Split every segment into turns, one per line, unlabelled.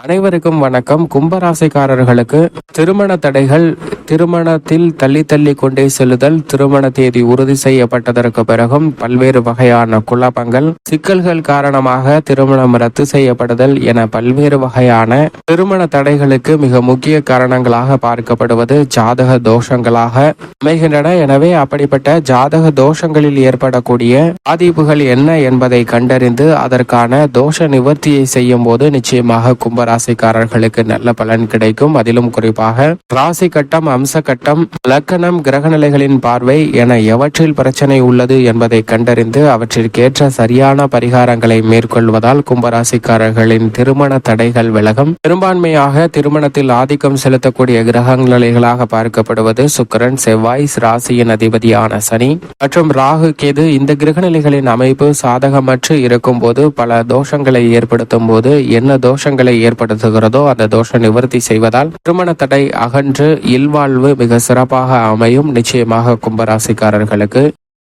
அனைவருக்கும் வணக்கம். கும்பராசிக்காரர்களுக்கு திருமண தடைகள் திருமணத்தில் தள்ளி தள்ளி கொண்டே செல்லுதல் திருமண தேதி உறுதி செய்யப்பட்டதற்கு பிறகும் பல்வேறு வகையான குழப்பங்கள் சிக்கல்கள் காரணமாக திருமணம் ரத்து செய்யப்படுதல் என பல்வேறு வகையான திருமண தடைகளுக்கு மிக முக்கிய காரணங்களாக பார்க்கப்படுவது ஜாதக தோஷங்களாக அமைகின்றன. எனவே அப்படிப்பட்ட ஜாதக தோஷங்களில் ஏற்படக்கூடிய பாதிப்புகள் என்ன என்பதை கண்டறிந்து அதற்கான தோஷ நிவர்த்தியை செய்யும் போது நிச்சயமாக கும்பராசிக்காரர்களுக்கு நல்ல பலன் கிடைக்கும். அதிலும் குறிப்பாக ராசி கட்டம் அம்சகட்டம் லக்கணம் கிரகநிலைகளின் பார்வை என எவற்றில் பிரச்சனை உள்ளது என்பதை கண்டறிந்து அவற்றிற்கேற்ற சரியான பரிகாரங்களை மேற்கொள்வதால் கும்பராசிக்காரர்களின் திருமண தடைகள் விலகும். பெரும்பான்மையாக திருமணத்தில் ஆதிக்கம் செலுத்தக்கூடிய கிரகநிலைகளாக பார்க்கப்படுவது சுக்கிரன் செவ்வாய் ராசியின் அதிபதியான சனி. மற்றும் ராகு கேது இந்த கிரகநிலைகளின் அமைப்பு சாதகமற்று இருக்கும்போது பல தோஷங்களை ஏற்படுத்தும் போது என்ன தோஷங்களை ஏற்படுத்துகிறதோ அந்த தோஷ நிவர்த்தி செய்வதால் திருமண தடை அகன்று வாழ்வு மிக சிறப்பாக அமையும். நிச்சயமாக கும்பராசிக்காரர்களுக்கு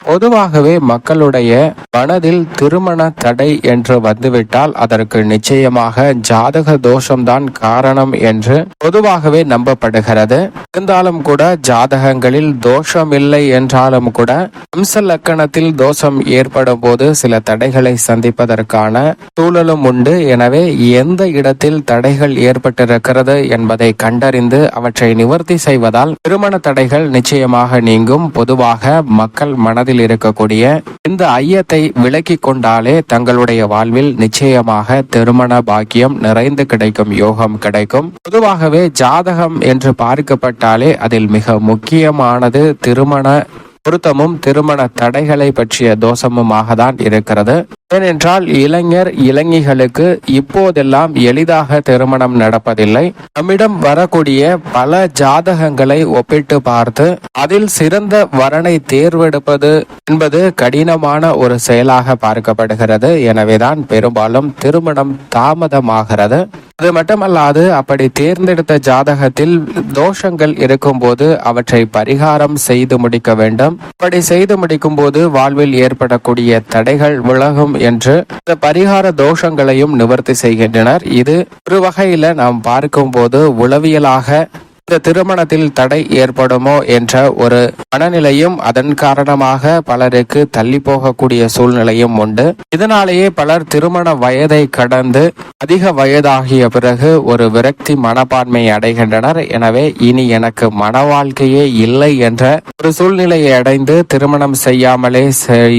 பொதுவாகவே மக்களுடைய மனதில் திருமண தடை என்று வந்துவிட்டால் அதற்கு நிச்சயமாக ஜாதக தோஷம்தான் காரணம் என்று பொதுவாகவே நம்பப்படுகிறது. இருந்தாலும் கூட ஜாதகங்களில் தோஷம் இல்லை என்றாலும் கூட அம்ச லக்கணத்தில் தோஷம் ஏற்படும் போது சில தடைகளை சந்திப்பதற்கான சூழலும் உண்டு. எனவே எந்த இடத்தில் தடைகள் ஏற்பட்டிருக்கிறது என்பதை கண்டறிந்து அவற்றை நிவர்த்தி செய்வதால் திருமண தடைகள் நிச்சயமாக நீங்கும். பொதுவாக மக்கள் மனதில் இருக்கக்கூடிய இந்த ஐயத்தை விலக்கி கொண்டாலே தங்களுடைய வாழ்வில் நிச்சயமாக திருமண பாக்கியம் நிறைந்து கிடைக்கும் யோகம் கிடைக்கும். பொதுவாகவே ஜாதகம் என்று பார்க்கப்பட்டாலே அதில் மிக முக்கியமானது திருமண பொருத்தமும் திருமண தடைகளை பற்றிய தோஷமுமாக தான் இருக்கிறது. ஏனென்றால் இளைஞர் இளைஞர்களுக்கு இப்போதெல்லாம் எளிதாக திருமணம் நடப்பதில்லை. நம்மிடம் வரக்கூடிய பல ஜாதகங்களை ஒப்பிட்டு பார்த்து அதில் சிறந்த வரனை தேர்வெடுப்பது என்பது கடினமான ஒரு செயலாக பார்க்கப்படுகிறது. எனவேதான் பெரும்பாலும் திருமணம் தாமதமாகிறது. அது மட்டுமல்லாது அப்படி தேர்ந்தெடுத்த ஜாதகத்தில் தோஷங்கள் இருக்கும்போது அவற்றை பரிகாரம் செய்து முடிக்க வேண்டும். அப்படி செய்து முடிக்கும் போது வாழ்வில் ஏற்படக்கூடிய தடைகள் விலகும் என்று இந்த பரிகார தோஷங்களையும் நிவர்த்தி செய்கின்றனர். இது ஒரு வகையில நாம் பார்க்கும்போது உளவியலாக இந்த திருமணத்தில் தடை ஏற்படுமோ என்ற ஒரு மனநிலையும் அதன் காரணமாக பலருக்கு தள்ளி போகக்கூடிய சூழ்நிலையும் உண்டு. இதனாலேயே பலர் திருமண வயதை கடந்து அதிக வயதாகிய பிறகு ஒரு விரக்தி மனப்பான்மை அடைகின்றனர். எனவே இனி எனக்கு மன வாழ்க்கையே இல்லை என்ற ஒரு சூழ்நிலையை அடைந்து திருமணம் செய்யாமலே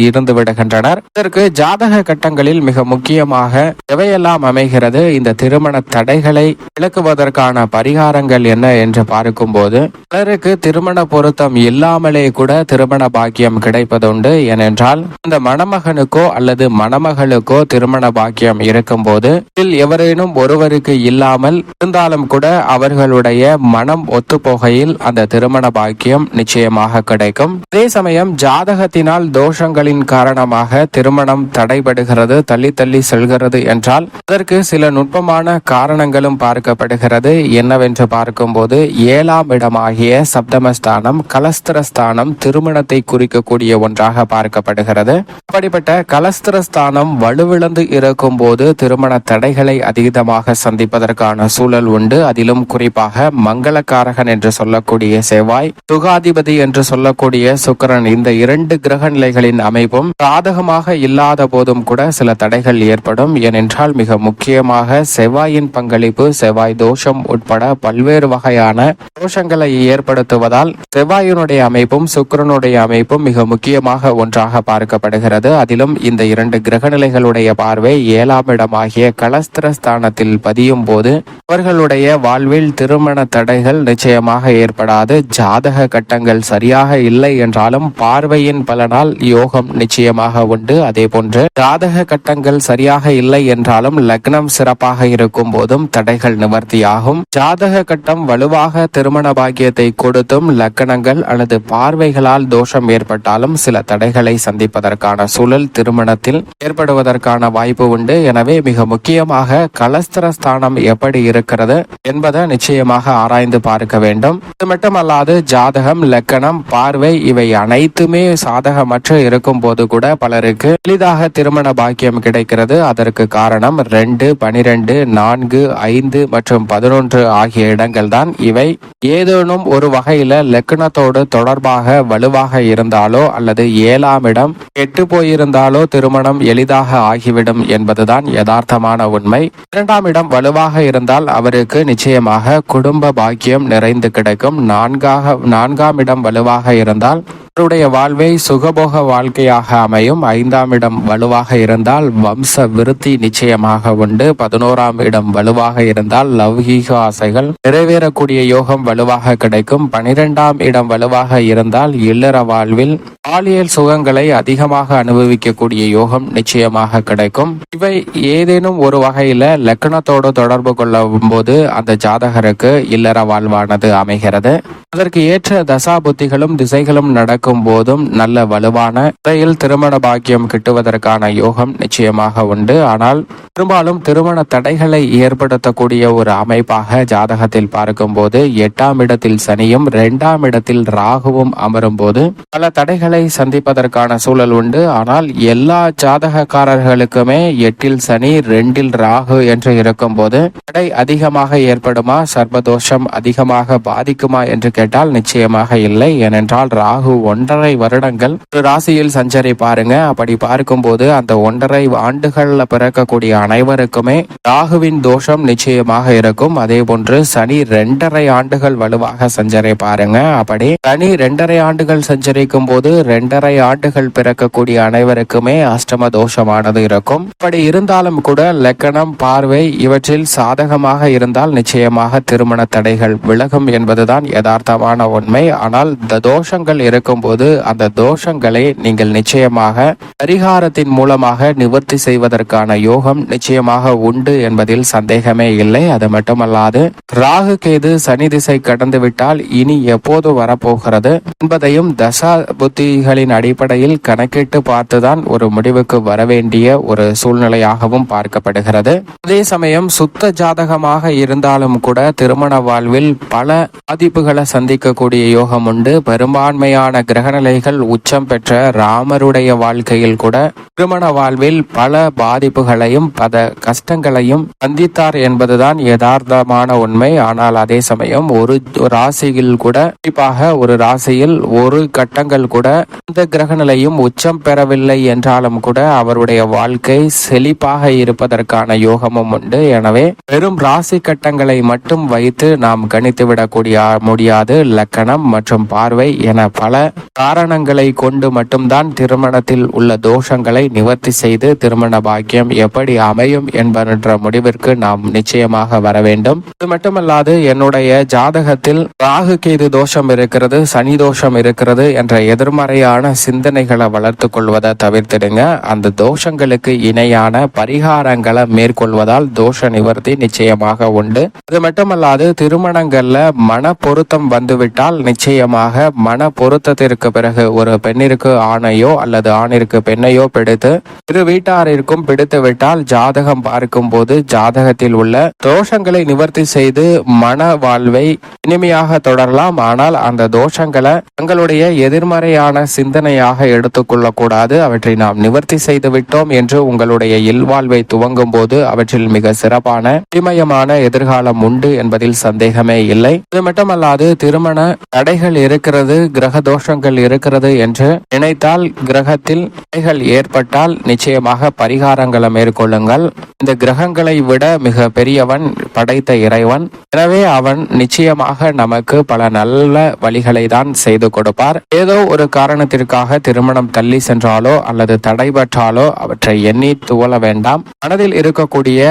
இருந்து விடுகின்றனர். இதற்கு ஜாதக கட்டங்களில் மிக முக்கியமாக எவையெல்லாம் அமைகிறது இந்த திருமண தடைகளை விளக்குவதற்கான பரிகாரங்கள் என்ன என்று பார்க்கும்போது பலருக்கு திருமண பொருத்தம் இல்லாமலே கூட திருமண பாக்கியம் கிடைப்பதுண்டு. ஏனென்றால் இந்த மணமகனுக்கோ அல்லது மணமகளுக்கோ திருமண பாக்கியம் இருக்கும்போது இதில் எவரேனும் ஒருவருக்கு இல்லாமல் இருந்தாலும் கூட அவர்களுடைய மனம் ஒத்துப்போகையில் அந்த திருமண பாக்கியம் நிச்சயமாக கிடைக்கும். அதே சமயம் ஜாதகத்தினால் தோஷங்களின் காரணமாக திருமணம் தடைபடுகிறது தள்ளி தள்ளி செல்கிறது என்றால் அதற்கு சில நுட்பமான காரணங்களும் பார்க்கப்படுகிறது. என்னவென்று பார்க்கும்போது ஏழாம் இடமாகிய சப்தமஸ்தானம் கலஸ்திரஸ்தானம் திருமணத்தை குறிக்கக்கூடிய ஒன்றாக பார்க்கப்படுகிறது. அப்படிப்பட்ட கலஸ்திரஸ்தானம் வலுவிழந்து இருக்கும் போது திருமண தடைகளை அதீதமாக சந்திப்பதற்கான சூழல் உண்டு. அதிலும் குறிப்பாக மங்களக்காரகன் என்று சொல்லக்கூடிய செவ்வாய் சுகாதிபதி என்று சொல்லக்கூடிய சுக்கரன் இந்த இரண்டு கிரக நிலைகளின் அமைப்பும் சாதகமாக இல்லாத போதும் கூட சில தடைகள் ஏற்படும். ஏனென்றால் மிக முக்கியமாக செவ்வாயின் பங்களிப்பு செவ்வாய் தோஷம் உட்பட பல்வேறு வகையான தோஷங்களை ஏற்படுத்துவதால் செவ்வாயினுடைய அமைப்பும் சுக்கரனுடைய அமைப்பும் மிக முக்கியமாக ஒன்றாக பார்க்கப்படுகிறது. அதிலும் இந்த இரண்டு கிரகநிலைகளுடைய பார்வை ஏழாம் இடமாகிய கலஸ்திரஸ்தானத்தில் பதியும் போது அவர்களுடைய வாழ்வில் திருமண தடைகள் நிச்சயமாக ஏற்படாது. ஜாதக கட்டங்கள் சரியாக இல்லை என்றாலும் பார்வையின் பலனால் யோகம் நிச்சயமாக உண்டு. அதே போன்று ஜாதக கட்டங்கள் சரியாக இல்லை என்றாலும் லக்னம் சிறப்பாக இருக்கும் போதும் தடைகள் நிவர்த்தியாகும். ஜாதக கட்டம் வலுவாக திருமண பாக்கியத்தை கொடுத்தும் லக்கணங்கள் அல்லது பார்வைகளால் தோஷம் ஏற்பட்டாலும் சில தடைகளை சந்திப்பதற்கான சூழல் திருமணத்தில் ஏற்படுவதற்கான வாய்ப்பு உண்டு. எனவே மிக முக்கியமாக கலஸ்திர ஸ்தானம் எப்படி இருக்கிறது என்பதை நிச்சயமாக ஆராய்ந்து பார்க்க வேண்டும். இது மட்டுமல்லாது ஜாதகம் லக்கணம் பார்வை இவை அனைத்துமே சாதகமற்று இருக்கும் போது கூட பலருக்கு எளிதாக திருமண பாக்கியம் கிடைக்கிறது. அதற்கு காரணம் ரெண்டு பனிரெண்டு நான்கு ஐந்து மற்றும் பதினொன்று ஆகிய இடங்கள் தான் இவை. ஏதேனும் ஒரு வகையில லக்னத்தோடு தொடர்பாக வலுவாக இருந்தாலோ அல்லது ஏழாம் இடம் கெட்டு போயிருந்தாலோ திருமணம் எளிதாக ஆகிவிடும் என்பதுதான் யதார்த்தமான உண்மை. இரண்டாம் இடம் வலுவாக இருந்தால் அவருக்கு நிச்சயமாக குடும்ப பாக்கியம் நிறைந்து கிடைக்கும். நான்காக நான்காம் இடம் வலுவாக இருந்தால் அவருடைய வாழ்வை சுகபோக வாழ்க்கையாக அமையும். ஐந்தாம் இடம் வலுவாக இருந்தால் வம்ச விருத்தி நிச்சயமாக உண்டு. பதினோராம் இடம் வலுவாக இருந்தால் லௌகீக ஆசைகள் நிறைவேறக்கூடிய யோகம் வலுவாக கிடைக்கும். பனிரெண்டாம் இடம் வலுவாக இருந்தால் இல்லற வாழ்வில் பாலியல் சுகங்களை அதிகமாக அனுபவிக்கக்கூடிய யோகம் நிச்சயமாக கிடைக்கும். இவை ஏதேனும் ஒரு வகையில லக்கணத்தோடு தொடர்பு கொள்ளும் போது அந்த ஜாதகருக்கு இல்லற வாழ்வானது அமைகிறது. அதற்கு ஏற்ற தசா புத்திகளும் திசைகளும் நடக்கும். போதும் நல்ல வலுவான முறையில் திருமண பாக்கியம் கிட்டுவதற்கான யோகம் நிச்சயமாக உண்டு. ஆனால் பெரும்பாலும் திருமண தடைகளை ஏற்படுத்தக்கூடிய ஒரு அமைப்பாக ஜாதகத்தில் பார்க்கும்போது எட்டாம் இடத்தில் சனியும் இரண்டாம் இடத்தில் ராகுவும் அமரும் போது பல தடைகளை சந்திப்பதற்கான சூழல் உண்டு. ஆனால் எல்லா ஜாதகக்காரர்களுக்குமே எட்டில் சனி ரெண்டில் ராகு என்று இருக்கும் போது தடை அதிகமாக ஏற்படுமா சர்வதோஷம் அதிகமாக பாதிக்குமா என்று கேட்டால் நிச்சயமாக இல்லை. ஏனென்றால் ராகு ஒன்றரை வருடங்கள். ஒரு ராசியில் சஞ்சரி பாருங்க. அப்படி பார்க்கும்போது அந்த ஒன்றரை ஆண்டுகள்ல பிறக்கக்கூடிய அனைவருக்குமே ராகுவின் தோஷம் நிச்சயமாக இருக்கும். அதே போன்று சனி ரெண்டரை ஆண்டுகள் வலுவாக சஞ்சரி பாருங்க. அப்படி சனி ரெண்டரை ஆண்டுகள் சஞ்சரிக்கும் போது ரெண்டரை ஆண்டுகள் பிறக்கக்கூடிய அனைவருக்குமே அஷ்டம தோஷமானது இருக்கும். அப்படி இருந்தாலும் கூட லக்கணம் பார்வை இவற்றில் சாதகமாக இருந்தால் நிச்சயமாக திருமண தடைகள் விலகும் என்பதுதான் யதார்த்தமான உண்மை. ஆனால் இந்த தோஷங்கள் போது அந்த தோஷங்களை நீங்கள் நிச்சயமாக பரிகாரத்தின் மூலமாக நிவர்த்தி செய்வதற்கான யோகம் நிச்சயமாக உண்டு என்பதில் சந்தேகமே இல்லை. அது மட்டுமல்லாது ராகு கேது சனி திசை கடந்து விட்டால் இனி எப்போது வரப்போகிறது என்பதையும் தசா புத்திகளின் அடிப்படையில் கணக்கிட்டு பார்த்துதான் ஒரு முடிவுக்கு வரவேண்டிய ஒரு சூழ்நிலையாகவும் பார்க்கப்படுகிறது. அதே சமயம் சுத்த ஜாதகமாக இருந்தாலும் கூட திருமண வாழ்வில் பல பாதிப்புகளை சந்திக்கக்கூடிய யோகம் உண்டு. பெரும்பான்மையான கிரகநிலைகள் உச்சம் பெற்ற ராமருடைய வாழ்க்கையில் கூட திருமண வாழ்வில் பல பாதிப்புகளையும் பல கஷ்டங்களையும் சந்தித்தார் என்பதுதான் யதார்த்தமான உண்மை. ஆனால் அதே சமயம் ஒரு ராசியில் கூட குறிப்பாக ஒரு ராசியில் ஒரு கட்டங்கள் கூட அந்த கிரகநிலையும் உச்சம் பெறவில்லை என்றாலும் கூட அவருடைய வாழ்க்கை செழிப்பாக இருப்பதற்கான யோகமும் உண்டு. எனவே வெறும் ராசி கட்டங்களை மட்டும் வைத்து நாம் கணித்துவிடக்கூடிய முடியாது. லக்கணம் மற்றும் பார்வை என பல காரணங்களை கொண்டு மட்டும்தான் திருமணத்தில் உள்ள தோஷங்களை நிவர்த்தி செய்து திருமண பாக்கியம் எப்படி அமையும் என்பன்ற முடிவிற்கு நாம் நிச்சயமாக வர வேண்டும். இது மட்டுமல்லாது என்னுடைய ஜாதகத்தில் ராகு கேது தோஷம் இருக்கிறது சனி தோஷம் இருக்கிறது என்ற எதிர்மறையான சிந்தனைகளை வளர்த்து கொள்வதை தவிர்த்திடுங்க. அந்த தோஷங்களுக்கு இணையான பரிகாரங்களை மேற்கொள்வதால் தோஷ நிவர்த்தி நிச்சயமாக உண்டு. அது மட்டுமல்லாது திருமணங்கள்ல மன பொருத்தம் வந்துவிட்டால் நிச்சயமாக மன பொருத்தத்தை பொருத்தத்திற்கு பிறகு ஒரு பெண்ணிற்கு ஆணையோ அல்லது ஆணிற்கு பெண்ணையோ பிடித்து இரு வீட்டாரிற்கும் பிடித்து விட்டால் ஜாதகம் பார்க்கும் போது ஜாதகத்தில் உள்ள தோஷங்களை நிவர்த்தி செய்து மன வாழ்வை இனிமையாக தொடரலாம். ஆனால் அந்த தோஷங்களை தங்களுடைய எதிர்மறையான சிந்தனையாக எடுத்துக்கொள்ள கூடாது அவற்றை நாம் நிவர்த்தி செய்து விட்டோம் என்று உங்களுடைய இல்வாழ்வை துவங்கும் போது அவற்றில் மிக சிறப்பான இமயமான எதிர்காலம் உண்டு என்பதில் சந்தேகமே இல்லை. இது மட்டுமல்லாது திருமண தடைகள் இருக்கிறது. கிரக தோஷங்கள் இருக்கிறது என்று நினைத்தால் கிரகத்தில் தடைகள் ஏற்பட்டால் நிச்சயமாக பரிகாரங்களை மேற்கொள்ளுங்கள். இந்த கிரகங்களை விட மிக பெரியவன் படைத்த இறைவன். எனவே அவன் நிச்சயமாக நமக்கு பல நல்ல வழிகளை தான் செய்து கொடுப்பார். ஏதோ ஒரு காரணத்திற்காக திருமணம் தள்ளி சென்றாலோ அல்லது தடைபற்றாலோ அவற்றை எண்ணி துவள வேண்டாம். மனதில் இருக்கக்கூடிய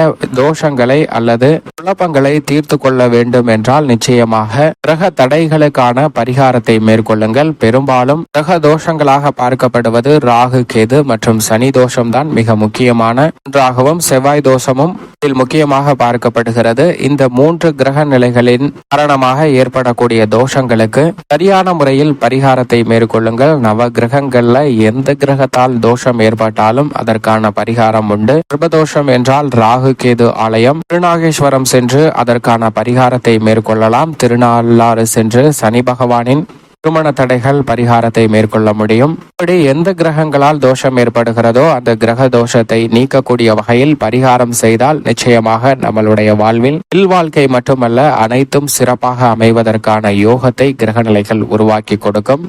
தோஷங்களை அல்லது குழப்பங்களை தீர்த்து கொள்ள வேண்டும் என்றால் நிச்சயமாக கிரக தடைகளுக்கான பரிகாரத்தை மேற்கொள்ளுங்கள். பெரும் பெரும்பாலும் கிரக தோஷங்களாக பார்க்கப்படுவது ராகு கேது மற்றும் சனி தோஷம்தான் மிக முக்கியமான ஒன்றாகவும் செவ்வாய் தோஷமும் இதில் முக்கியமாக பார்க்கப்படுகிறது. இந்த மூன்று கிரக நிலைகளின் காரணமாக ஏற்படக்கூடிய தோஷங்களுக்கு சரியான முறையில் பரிகாரத்தை மேற்கொள்ளுங்கள். நவ கிரகங்கள்ல எந்த கிரகத்தால் தோஷம் ஏற்பட்டாலும் அதற்கான பரிகாரம் உண்டு. கர்ப்பதோஷம் என்றால் ராகு கேது ஆலயம். திருநாகேஸ்வரம் சென்று அதற்கான பரிகாரத்தை மேற்கொள்ளலாம். திருநாளாறு சென்று சனி பகவானின் திருமண தடைகள் பரிகாரத்தை மேற்கொள்ள முடியும். இப்படி எந்த கிரகங்களால் தோஷம் ஏற்படுகிறதோ அந்த கிரக தோஷத்தை நீக்கக்கூடிய வகையில் பரிகாரம் செய்தால் நிச்சயமாக நம்மளுடைய வாழ்வில் இல்வாழ்க்கை மட்டுமல்ல அனைத்தும் சிறப்பாக அமைவதற்கான யோகத்தை கிரகநிலைகள் உருவாக்கி கொடுக்கும்.